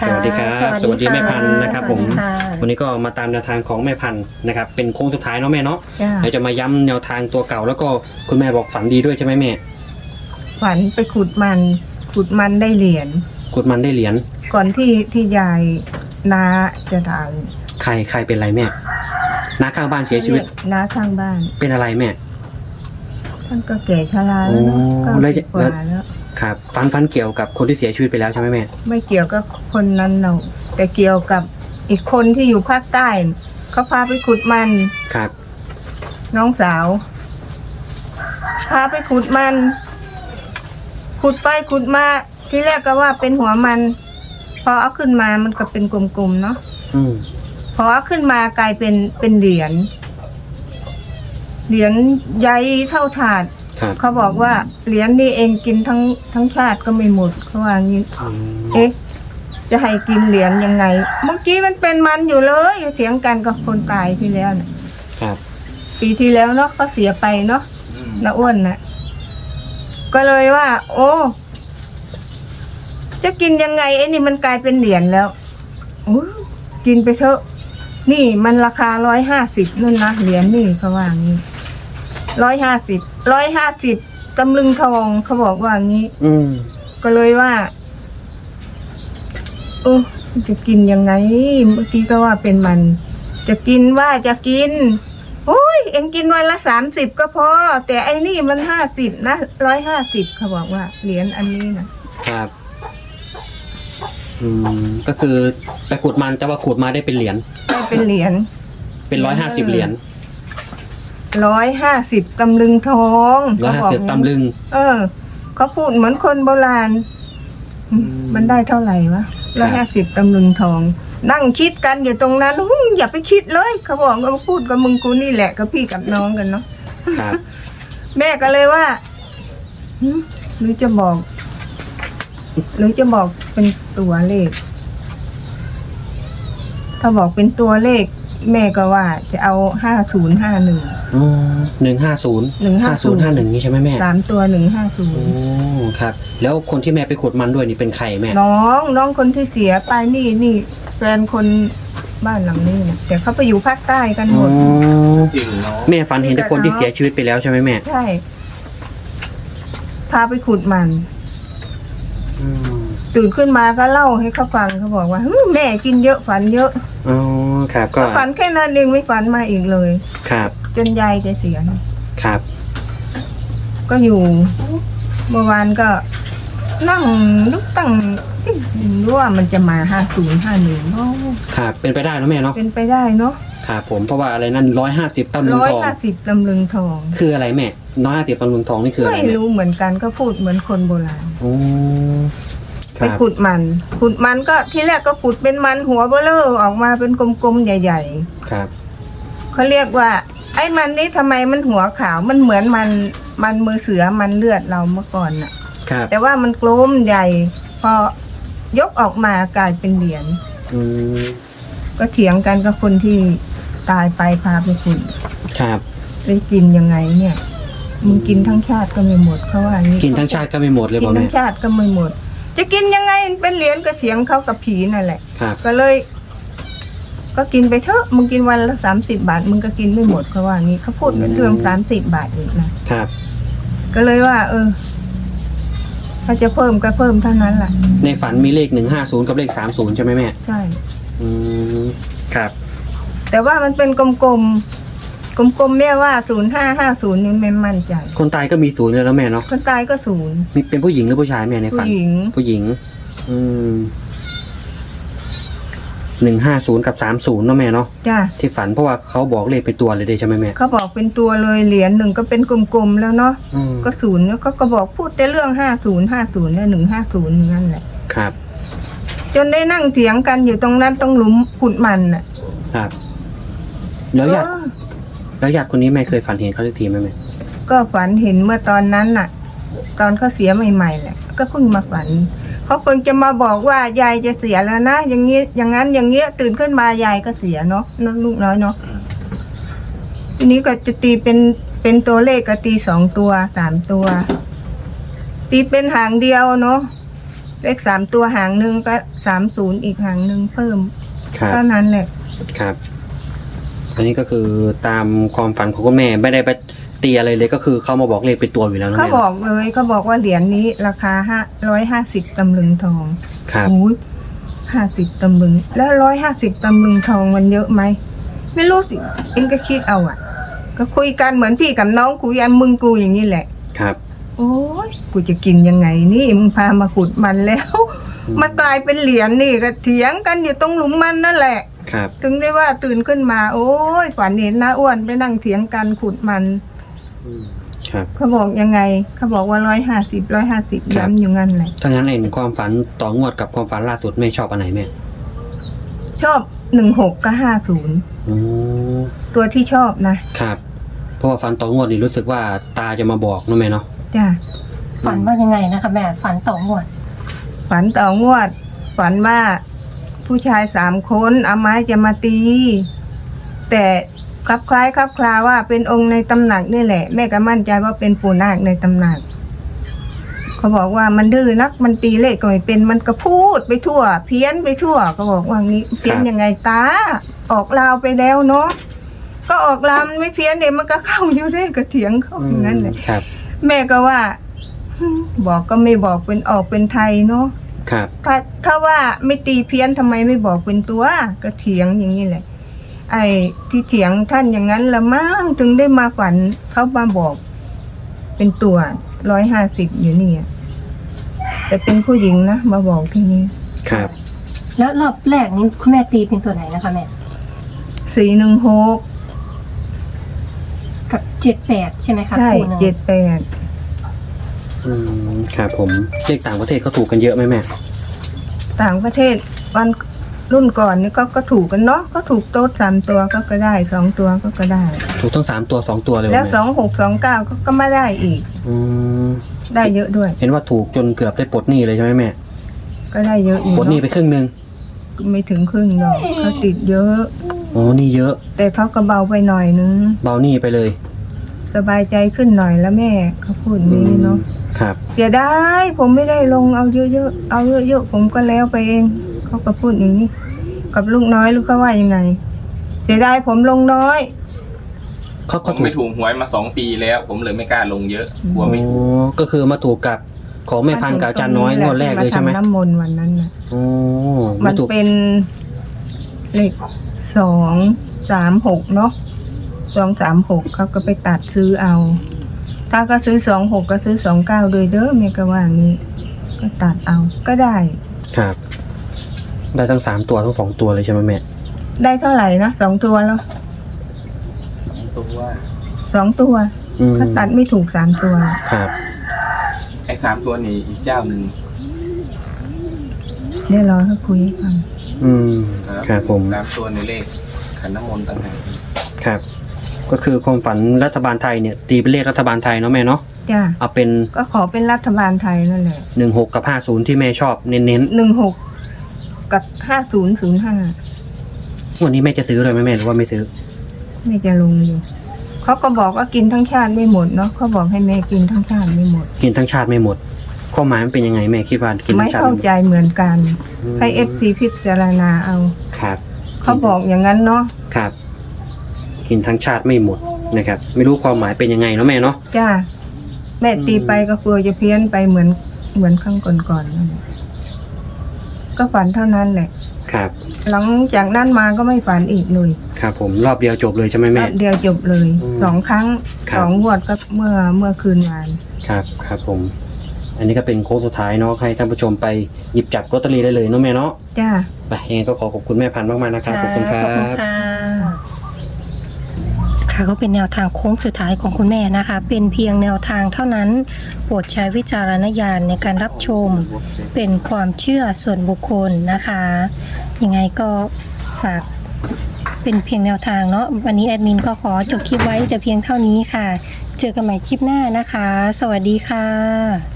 ค่ะสวัสดีครับ สวัสดีแม่พันธุ์นะครับ ผมสวัสดีค่ะวันนี้ก็มาตามแนวทางของแม่พันธุ์นะครับ เป็นโค้งสุดท้ายเนาะแม่เนาะจ้าเราจะมาย้ำแนวทางตัวเก่าแล้วก็คุณแม่บอกฝันดีด้วยใช่ไหมแม่ ฝันไปขุดมัน ขุดมันได้เหรียญกุดมันได้เหรียญ ก่อนที่ที่ยายนาจะตายใครใครเป็นไรแม่น้าข้างบ้านเสียชีวิต นาข้างบ้าน เป็นอะไรแม่ ท่านก็แก่ชราแล้วเนอะโอ้เก้าแล้วสิจะ บกว่าแล้ว ครับฝันฝันเกี่ยวกับคนที่เสียชีวิตไปแล้วใช่ไหมแม่ไม่เกี่ยวกับคนนั้นเราแต่เกี่ยวกับอีกคนที่อยู่ภาคใต้เขาพาไปขุดมัน ครับ น้องสาว พาไปขุดมัน ขุดไปขุดมาที่แรกก็ว่าเป็นหัวมัน พอเอาขึ้นมามันก็เป็นกลมๆเนาะอืมพอเอาขึ้นมากลายเป็นเป็นเหรียญเหรียญใหญ่เท่าถาด ครับเขาบอกว่าเหรียญนี่เองกินทั้งทั้งชาติก็ไม่หมดเขาว่างี้อืมเอ๊ะจะให้กินเหรียญยังไง เมื่อกี้มันเป็นมันอยู่เลยเถียงกันกับคนตายที่แล้วน่ะครับ ปีที่แล้วเนาะก็เสียไปเนาะนาอ้วนน่ะ ก็เลยว่า โอ้ จะกินยังไงไอ้นี่มันกลายเป็นเหรียญแล้วอู้กินไปเถอะ นี่มันราคาร้อยห้าสิบนู่นนะเหรียญนี่เขาว่างี้ ร้อยห้าสิบร้อยห้าสิบตำลึงทองเขาบอกว่างี้ อืมก็เลยว่าเออจะกินยังไง เมื่อกี้ก็ว่าเป็นมัน จะกินว่าจะกินโอ้ยเอ็งกินวันละสามสิบก็พอ แต่ไอ้นี่มันห้าสิบนะร้อยห้าสิบเขาบอกว่า เหรียญอันนี้นะครับ อืมก็คือไปขุดมันแต่ว่าขุดมาได้เป็นเหรียญ ได้เป็นเหรียญ เป็นร้อยห้าสิบเหรียญ ร้อยห้าสิบตำลึงทองร้อยเขาห้าบอกสิบงั้นตำลึง เออเขาพูดเหมือนคนโบราณอืมมันได้เท่าไหร่วะครัร้อบยห้าสิบตำลึงทอง นั่งคิดกันอยู่ตรงนั้นหุ้ยอย่าไปคิดเลย เขาบอกว่าพูดกับมึงกูนี่แหละกับพี่กับน้องกันเนาะครับแม่ก็เลยว่าหึหรือจะบอก หรือจะบอกเป็นตัวเลข ถ้าบอกเป็นตัวเลข แม่ก็ว่าจะเอาห้าศูนย์ห้าหนึ่ง หนึ่งห้าศูนย์150ห้าศูนย์ห้าหนึ่งนี่ใช่ไหมแม่สามตัวหนึ่งห้าศูโอ้นย์ครับ แล้วคนที่แม่ไปขุดมันด้วยนี่เป็นใครแม่ น้องน้องคนที่เสียไปนี่นี่แฟนคนบ้านหลังนี้นะแต่เขาไปอยู่ภาคใต้กันหมอ๋อดแม่ฝันเห็นแต่คนที่เสียชีวิตไปแล้วใช่ไหมแม่ใช่ พาไปขุดมันอืมตื่นขึ้นมาก็เล่าให้เขาฟังเขาบอกว่าหึแม่กินเยอะฝันเยอะ อ๋อ ครับก็ฝันแค่นั้นเองไม่ฝันมาอีกเลย ครับ จนยายแกเสียนะครับ ก็อยู่เมื่อวานก็นั่งนึกตั้งเอ๊ะรู้ว่ามันจะมาห้าศูนย์ห้าหนึ่งครับ เป็นไปได้เนอะแม่เนาะเป็นไปได้เนาะครับผมเพราะว่าอะไรนั่นร้อยห้าสิบตำลึงร้อยทองห้าสิบตำลึงทอง คืออะไรแม่ร้อยห้าสิบตำลึงทองนี่คืออะไรไม่แม่รู้เหมือนกันก็พูดเหมือนคนโบราณโอ้ คไปรับ ขุดมัน ขุดมันก็ที่แรกก็ขุดเป็นมันหัวเบลอออกมาเป็นกลมๆใหญ่ ครับ ๆเขาเรียกว่า ไอ้มันนี้ทำไมมันหัวขาวมันเหมือนมันมันมือเสือมันเลือดเราเมื่อก่อนน่ะ ครับแต่ว่ามันกลมใหญ่ พอยกออกมากลายเป็นเหรียญอืมก็เถียงกันกับคนที่ตายไปพาไปขุดครับได้กินยังไงเนี่ยมึงกินทั้งชาติก็ไม่หมดเขาว่างี้กินทั้งชาติก็ไม่หมดเลยกิบอนกทั้แม่งชาติก็ไม่หมด จะกินยังไงเป็นเหรียญก็เถียงเขากับผีนั่นแหละ ครับ ก็เลย ก็กินไปเถอะมึงกินวันละสามสิบบาท มึงก็กินไม่หมดเขาว่างี้เขาพูดเรื่องสามสิบบาทอีกนะครับ ก็เลยว่า เออ ถ้าจะเพิ่มก็เพิ่มเท่านั้นแหละในฝันมีเลขหนึ่งห้าศูนย์กับเลขสามศูนย์ใช่ไหมแม่ ใช่ อืม ครับ แต่ว่ามันเป็นกลมๆ กลมๆแม่ว่าศูนย์ห้าห้าศูนย์นี่ไม่มั่นใจ คนตายก็มีศูนย์เลยแล้วแม่เนาะคนตายก็ศูนย์ มีเป็นผู้หญิงหรือผู้ชายแม่ในผู้ฝันหญิง ผู้หญิง อืมหนึ่งห้าศูนย์กับสามศูนย์เนาะแม่เนาะจ้ะที่ฝันเพราะว่าเขาบอกเลขเป็นตัวเลยได้ใช่ไหมแม่เขาบอกเป็นตัวเลยเหรียญหนึ่งก็เป็นกลมๆแล้วเนาะอืมก็ศูนย์แล้วก็ก็บอกพูดแต่เรื่องห้าศูนย์ห้าศูนย์เนี่ยหนึ่งห้าศูนย์นั่นแหละ ครับ จนได้นั่งเถียงกันอยู่ตรงนั้นตรงหลุมขุดมันน่ะ ครับ แล้วญาติเออ แล้วญาติคนนี้แม่เคยฝันเห็นเขาสักทีไหมแม่ก็ฝันเห็นเมื่อตอนนั้นน่ะ ตอนเขาเสียใหม่ๆแหละก็เพิ่งมาฝันเขาคงจะมาบอกว่ายายจะเสียแล้วนะอย่างงี้อย่างนั้นอย่างเงี้ยตื่นขึ้นมายายก็เสียเนาะนลูกน้อยเนาะทีนี้ก็จะตีเป็นเป็นตัวเลขก็ตีสองตัวสามตัว ตีเป็นหางเดียวเนาะเลขสามตัวหางหนึ่งก็สามศูนย์อีกหางหนึ่งเพิ่มครับเท่านั้นแหละครับ อันนี้ก็คือตามความฝันของคุณแม่ไม่ได้ไปตีอะไรเลยก็คือเขามาบอกเลขเป็นตัวอยู่แล้วนะเขาแม่บอกเลยเขาบอกว่าเหรียญนี้ราคาห้าร้อยห้าสิบตำลึงทองครับโอ้ยห้าสิบตำลึง แล้วร้อยห้าสิบตำลึงทองมันเยอะไหม ไม่รู้สิ เองก็คิดเอาอะ ก็คุยกันเหมือนพี่กับน้องคุยกันมึงกูอย่างนี้แหละ ครับ โอ้ยกูจะกินยังไงนี่มึงพามาขุดมันแล้ว มันกลายเป็นเหรียญนี่ก็เถียงกันอยู่ตรงหลุมมันนั่นแหละ ครับ ถึงได้ว่าตื่นขึ้นมา โอ้ยฝันเห็นน้าอ้วนไปนั่งเถียงกันขุดมัน ครับเขาบอกยังไง เขาบอกว่าร้อยห้าสิบร้อยห้าสิบครับย้ำอยู่งั้นแหละถ้างั้นเองความฝันต่องวดกับความฝันล่าสุดแม่ชอบอันไหนแม่ชอบหนึ่งหกกับห้าศูนย์อ๋อตัวที่ชอบนะครับเพราะว่าฝันต่องวดนี่รู้สึกว่าตาจะมาบอกเนอะแม่เนาะจ้ะฝันว่ายังไงนะคะแม่ฝันต่องวด ฝันต่องวด ฝันว่า ผู้ชายสามคนเอาไม้จะมาตี แต่คลับคล้ายคลับคลาว่าเป็นองค์ในตำหนักนี่แหละ แม่ก็มั่นใจว่าเป็นปู่นาคในตำหนัก เขาบอกว่ามันดื้อนักมันตีเลขก็ไม่เป็นมันก็พูดไปทั่ว เพี้ยนไปทั่วก็บอกว่างี้เพี้ยนยังไงตาออกลาวไปแล้วเนาะก็ออกลาวมันไม่เพี้ยนเดี๋ยวมันก็เข้าอยู่ได้ก็เถียงเขาอย่างนั้นเลยครับแม่ก็ว่าฮึ่มบอกก็ไม่บอกเป็นออกเป็นไทยเนาะ ครับถ้าถ้าว่าไม่ตีเพี้ยนทำไมไม่บอกเป็นตัว ก็เถียงอย่างนี้แหละ ไอ้ที่เถียงท่านอย่างนั้นละมั้งถึงได้มาฝันเขามาบอก เป็นตัวร้อยห้าสิบอยู่นี่อะแต่เป็นผู้หญิงนะมาบอกที่นี่ครับแล้วรอบแรกนี้คุณแม่ตีเป็นตัวไหนนะคะแม่สี่หนึ่งหกกับเจ็ดแปดใช่ไหมคะได้คู่หนึ่งเจ็ดแปด อืมครับผมเลขต่างประเทศเขาถูกกันเยอะไหมแม่ ต่างประเทศวันรุ่นก่อนนี่ก็ก็ถูกกันเนาะก็ถูกโต๊ดสามตัวก็ก็ได้สองตัวก็ก็ได้ ถูกทั้งสามตัวสองตัวเลยแล้วแม่สองหกสองเก้าก็ก็ไม่ได้อีก อืมได้เยอะด้วย เห็นว่าถูกจนเกือบได้ปลดหนี้เลยใช่ไหมแม่ก็ได้เยอะอยู่ปลดหนี้ไปครึ่งหนึ่งไม่ถึงครึ่งหรอกเขาติดเยอะ อ๋อหนี่เยอะ แต่เขาก็เบาไปหน่อยนึง เบาหนี้ไปเลย สบายใจขึ้นหน่อยแล้วแม่เขาพูดนี้เนาะ ครับเสียดายผมไม่ได้ลงเอาเยอะๆเอาเยอะๆผมก็แล้วไปเองเขาก็พูดอย่างนี้ กับลูกน้อยลูกก็ว่ายังไง เสียดายผมลงน้อยเขาผเขามถูกไม่ถูกหวยมาสองปีแล้ว ผมเลยไม่กล้าลงเยอะกลัวไม่อ๋ถูกอก็คือมาถูกกับของแม่พันธุ์กับอาจารย์น้อยงวดแรกเลยใช่ไหมาทำน้ำมนต์วันนั้นน่ะอ๋อมัมานถูกเป็นเลขสองสามหกเนาะสองสามหกเขาก็ไปตัดซื้อเอา ถ้าก็ซื้อสองหกก็ซื้อสองเก้าโดยเด้อแม่ก็ว่างี้ ก็ตัดเอาก็ได้ ครับ ได้ทั้งสามตัวทั้งสองตัวเลยใช่ไหมแม่ ได้เท่าไหร่นะสองตัวแล้วตัวว่าสองตัวอืมก็ตัดไม่ถูกสามตัวครับ ไอ้สามตัวนี้อีกเจ้าหนึ่ง เดี๋ยวรอเขาคุยให้ฟังอืมครับผม สามตัวในเลขขันน้ำมนต์ต่างหากครับ ก็คือความฝันรัฐบาลไทยเนี่ยตีเป็นเลขรัฐบาลไทยเนาะแม่เนาะจ้าเอาเป็นก็ขอเป็นรัฐบาลไทยนั่นแหละหนึ่งหกกับห้าศูนย์ที่แม่ชอบเน้นหนึ่งหกกับห้าศูนย์ศูนย์ห้าๆวันนี้แม่จะซื้อเลยไหมแม่หรือว่าไม่ซื้อไม่จะลงอยู่เขาก็บอกว่ากินทั้งชาติไม่หมดเนาะเขาบอกให้แม่กินทั้งชาติไม่หมด กินทั้งชาติไม่หมดความหมายมันเป็นยังไงแม่คิดว่ากินไม่ทั้งชาติเข้าไม่หมดใจเหมือนกันอืมให้เอฟซีพิจารณาเอา ครับเขาบอกอย่างนั้นเนาะครับ กินทั้งชาติไม่หมดนะครับ ไม่รู้ความหมายเป็นยังไงเนาะแม่เนาะ จ้าแม่ตีไปก็กลัวจะเพี้ยนไปเหมือนเหมือนครั้งก่อนๆนั่นแหละก็ฝันเท่านั้นแหละ ครับ หลังจากนั้นมาก็ไม่ฝันอีกเลยครับผมรอบเดียวจบเลยใช่ไหมแป๊แม่บเดียวจบเลยอืมสองครั้งครับ สองงวดก็เมื่อเมื่อคืนวานครับครับผม อันนี้ก็เป็นโค้งสุดท้ายเนาะให้ท่านผู้ชมไปหยิบจับลอตเตอรี่ได้เลยเนาะแม่เนาะจ้า ไปยังไงก็ขอขอบคุณแม่พันธุ์มากๆนะครับขอบคุณครัขอบคุณบ ค่ะ ค่ะก็เป็นแนวทางโค้งสุดท้ายของคุณแม่นะคะ เป็นเพียงแนวทางเท่านั้น โปรดใช้วิจารณญาณในการรับชม เป็นความเชื่อส่วนบุคคลนะคะ ยังไงก็ฝากเป็นเพียงแนวทางเนาะวันนี้แอดมินก็ขอจบคลิปไว้แต่เพียงเท่านี้ค่ะ เจอกันใหม่คลิปหน้านะคะ สวัสดีค่ะ